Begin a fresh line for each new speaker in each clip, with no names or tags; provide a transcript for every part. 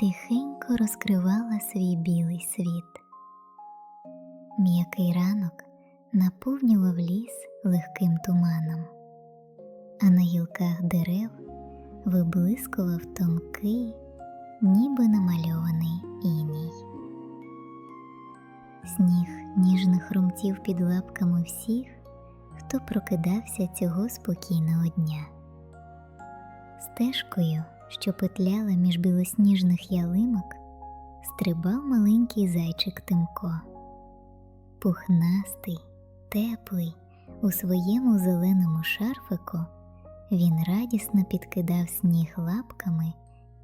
тихенько розкривала свій білий світ. М'який ранок наповнював ліс легким туманом, а на гілках дерев виблискував тонкий, ніби намальований іній. Сніг ніжно хрумтів під лапками всіх, хто прокидався цього спокійного дня. Стежкою, що петляла між білосніжних ялинок, стрибав маленький зайчик Тимко. Пухнастий, теплий, у своєму зеленому шарфику він радісно підкидав сніг лапками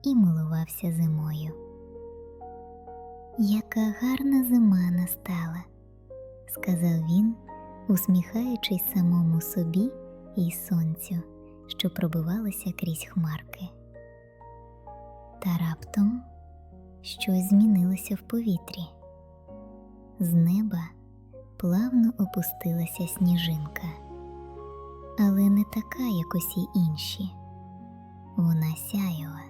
і милувався зимою. Яка гарна зима настала, сказав він, усміхаючись самому собі і сонцю, що пробивалося крізь хмарки. Та раптом щось змінилося в повітрі. З неба плавно опустилася сніжинка, але не така, як усі інші. Вона сяяла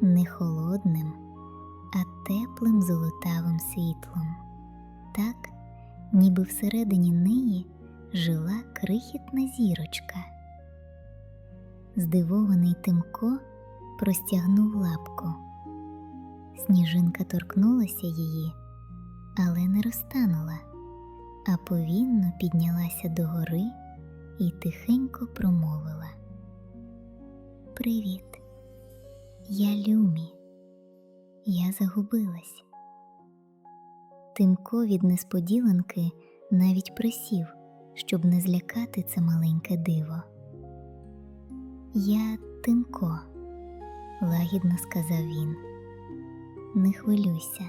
не холодним, а теплим золотавим світлом, так, ніби всередині неї жила крихітна зірочка. Здивований Тимко простягнув лапку. Сніжинка торкнулася її, але не розтанула, а повільно піднялася догори і тихенько промовила Привіт, я Люмі. Я загубилась. Тимко від несподіванки навіть присів, щоб не злякати це маленьке диво. Я Тимко, лагідно сказав він. Не хвилюйся,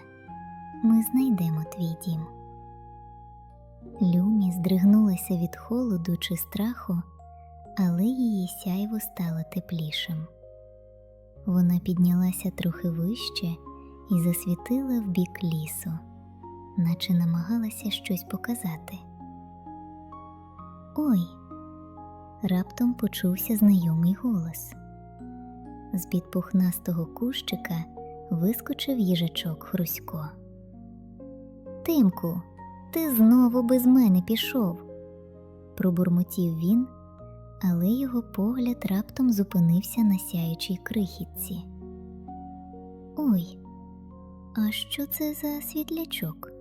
ми знайдемо твій дім. Люмі здригнулася від холоду чи страху, але її сяйво стало теплішим. Вона піднялася трохи вище і засвітила в бік лісу, наче намагалася щось показати. Ой! Раптом почувся знайомий голос. З під пухнастого кущика вискочив їжачок Хрусько. Тимку, ти знову без мене пішов, пробурмотів він, але його погляд раптом зупинився на сяючій крихітці. Ой, а що це за світлячок?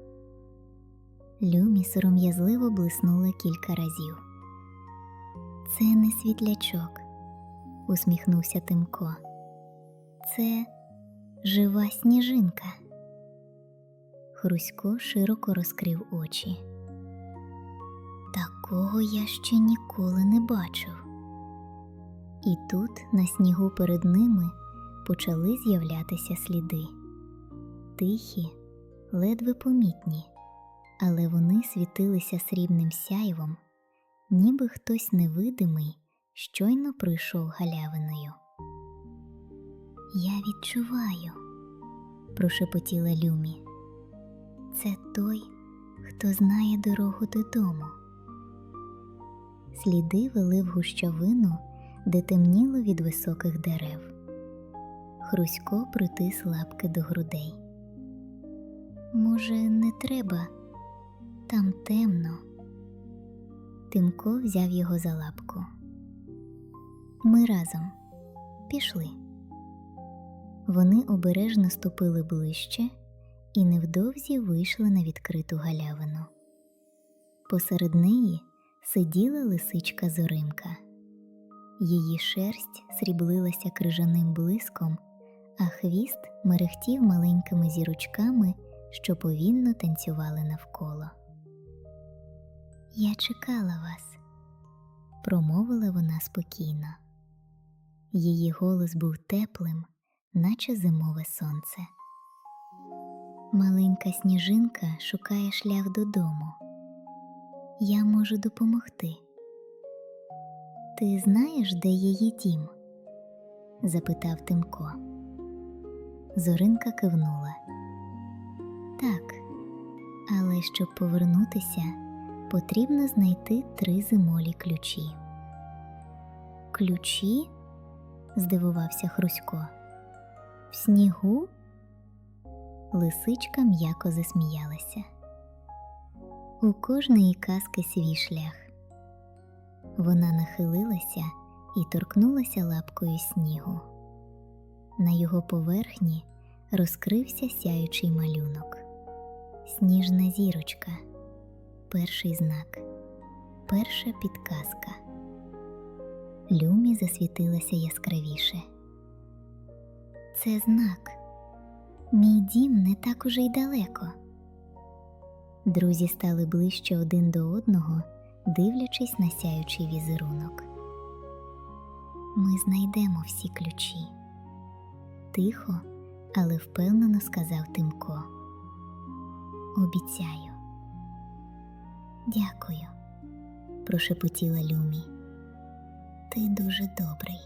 Люмі сором'язливо блиснула кілька разів. Це не світлячок, усміхнувся Тимко. Це жива сніжинка. Хрусько широко розкрив очі. Такого я ще ніколи не бачив. І тут на снігу перед ними почали з'являтися сліди. Тихі, ледве помітні, але вони світилися срібним сяйвом, ніби хтось невидимий щойно пройшов галявиною. Я відчуваю, прошепотіла Люмі. Це той, хто знає дорогу додому. Сліди вели в гущавину, де темніло від високих дерев. Хрусько притис лапки до грудей. Може, не треба, там темно. Тимко взяв його за лапку. Ми разом пішли. Вони обережно ступили ближче і невдовзі вийшли на відкриту галявину. Посеред неї сиділа лисичка Зоримка. Її шерсть сріблилася крижаним блиском, а хвіст мерехтів маленькими зірочками, що повільно танцювали навколо. Я чекала вас, промовила вона спокійно. Її голос був теплим, наче зимове сонце. Маленька сніжинка шукає шлях додому. Я можу допомогти. Ти знаєш, де її дім? запитав Тимко. Зоринка кивнула. Так, але щоб повернутися, потрібно знайти три зимолі ключі. Ключі? Здивувався Хрусько. В снігу? Лисичка м'яко засміялася. У кожної казки свій шлях. Вона нахилилася і торкнулася лапкою снігу. На його поверхні розкрився сяючий малюнок. Сніжна зірочка, перший знак, перша підказка. Люмі засвітилася яскравіше. Це знак. Мій дім не так уже й далеко. Друзі стали ближче один до одного, дивлячись на сяючий візерунок. Ми знайдемо всі ключі. Тихо, але впевнено сказав Тимко. Обіцяю. Дякую, прошепотіла Люмі. Ти дуже добрий.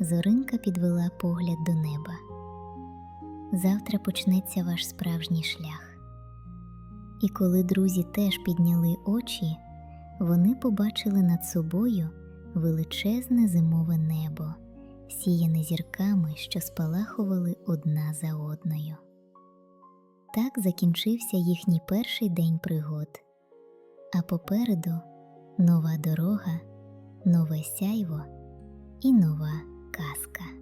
Зоринка підвела погляд до неба. Завтра почнеться ваш справжній шлях. І коли друзі теж підняли очі, вони побачили над собою величезне зимове небо, сіяне зірками, що спалахували одна за одною. Так закінчився їхній перший день пригод, а попереду нова дорога, нове сяйво і нова казка.